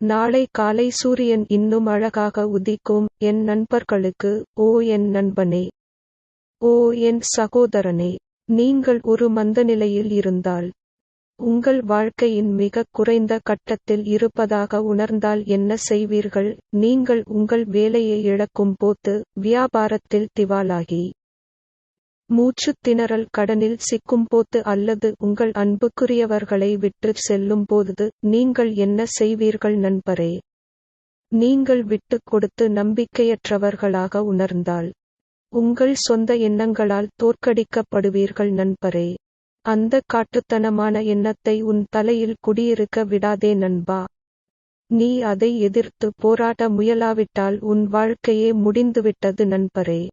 நாளை காலை சூரியன் இன்னும் அழகாக உதிக்கும் என் நண்பர்களுக்கு ஓ என் நண்பனே. ஓ என் சகோதரனே நீங்கள் ஒரு மந்தநிலையில் இருந்தால் உங்கள் வாழ்க்கையின் மிகக் குறைந்த கட்டத்தில் இருப்பதாக உணர்ந்தால் என்ன செய்வீர்கள்? நீங்கள் உங்கள் வேலையை இழக்கும் போது வியாபாரத்தில் திவாலாகி மூச்சுத் திணறல் கடனில் சிக்கும்போது அல்லது உங்கள் அன்புக்குரியவர்களை விட்டு செல்லும் போது நீங்கள் என்ன செய்வீர்கள் நண்பரே? நீங்கள் விட்டுக் கொடுத்து நம்பிக்கையற்றவர்களாக உணர்ந்தால் உங்கள் சொந்த எண்ணங்களால் தோற்கடிக்கப்படுவீர்கள் நண்பரே. அந்த காட்டுத்தனமான எண்ணத்தை உன் தலையில் குடியிருக்க விடாதே நண்பா. நீ அதை எதிர்த்து போராட முயலாவிட்டால் உன் வாழ்க்கையே முடிந்துவிட்டது நண்பரே.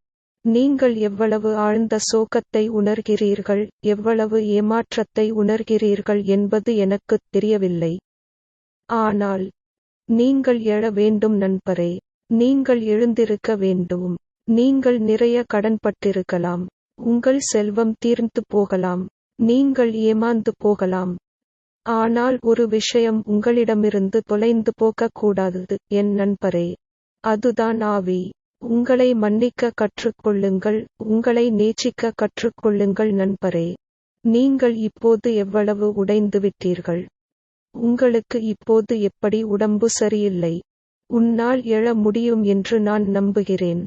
நீங்கள் எவ்வளவு ஆழ்ந்த சோகத்தை உணர்கிறீர்கள் எவ்வளவு ஏமாற்றத்தை உணர்கிறீர்கள் என்பது எனக்குத் தெரியவில்லை. ஆனால் நீங்கள் எழ வேண்டும் நண்பரே நீங்கள் எழுந்திருக்க வேண்டும் நீங்கள் நிறைய கடன்பட்டிருக்கலாம் உங்கள் செல்வம் தீர்ந்து போகலாம் நீங்கள் ஏமாந்து போகலாம். ஆனால் ஒரு விஷயம் உங்களிடமிருந்து தொலைந்து போகக்கூடாது என் நண்பரே அதுதான் ஆவி. உங்களை மன்னிக்க கற்றுக்கொள்ளுங்கள் உங்களை நேசிக்க கற்றுக்கொள்ளுங்கள் நண்பரே. நீங்கள் இப்போது எவ்வளவு உடைந்துவிட்டீர்கள்? உங்களுக்கு இப்போது எப்படி உடம்பு சரியில்லை? உன்னால் எழ முடியும் என்று நான் நம்புகிறேன்.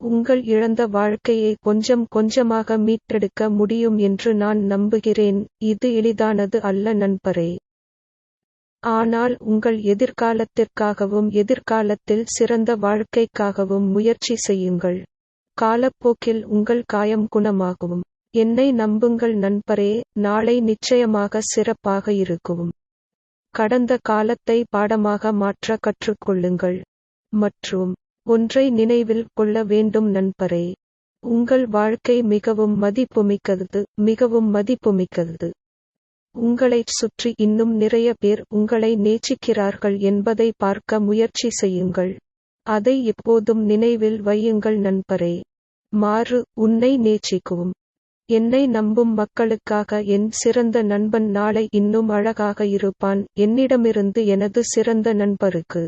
உங்கள் இழந்த வாழ்க்கையை கொஞ்சம் கொஞ்சமாக மீட்டெடுக்க முடியும் என்று நான் நம்புகிறேன். இது எளிதானது அல்ல நண்பரே. ஆனால் உங்கள் எதிர்காலத்திற்காகவும் எதிர்காலத்தில் சிறந்த வாழ்க்கைக்காகவும் முயற்சி செய்யுங்கள். காலப்போக்கில் உங்கள் காயம் குணமாகும் என்னை நம்புங்கள் நண்பரே நாளை நிச்சயமாக சிறப்பாக இருக்கும். கடந்த காலத்தை பாடமாக மாற்ற கற்றுக்கொள்ளுங்கள். மற்றும் ஒன்றை நினைவில் கொள்ள வேண்டும் நண்பரே. உங்கள் வாழ்க்கை மிகவும் மதிப்புமிக்கது மிகவும் மதிப்புமிக்கது. உங்களைச் சுற்றி இன்னும் நிறைய பேர் உங்களை நேசிக்கிறார்கள் என்பதை பார்க்க முயற்சி செய்யுங்கள். அதை எப்போதும் நினைவில் வையுங்கள் நண்பரே. மாறு உன்னை நேசிக்கவும். என்னை நம்பும் மக்களுக்காக என் சிறந்த நண்பன் நாளை இன்னும் அழகாக இருப்பான். என்னிடமிருந்து எனது சிறந்த நண்பருக்கு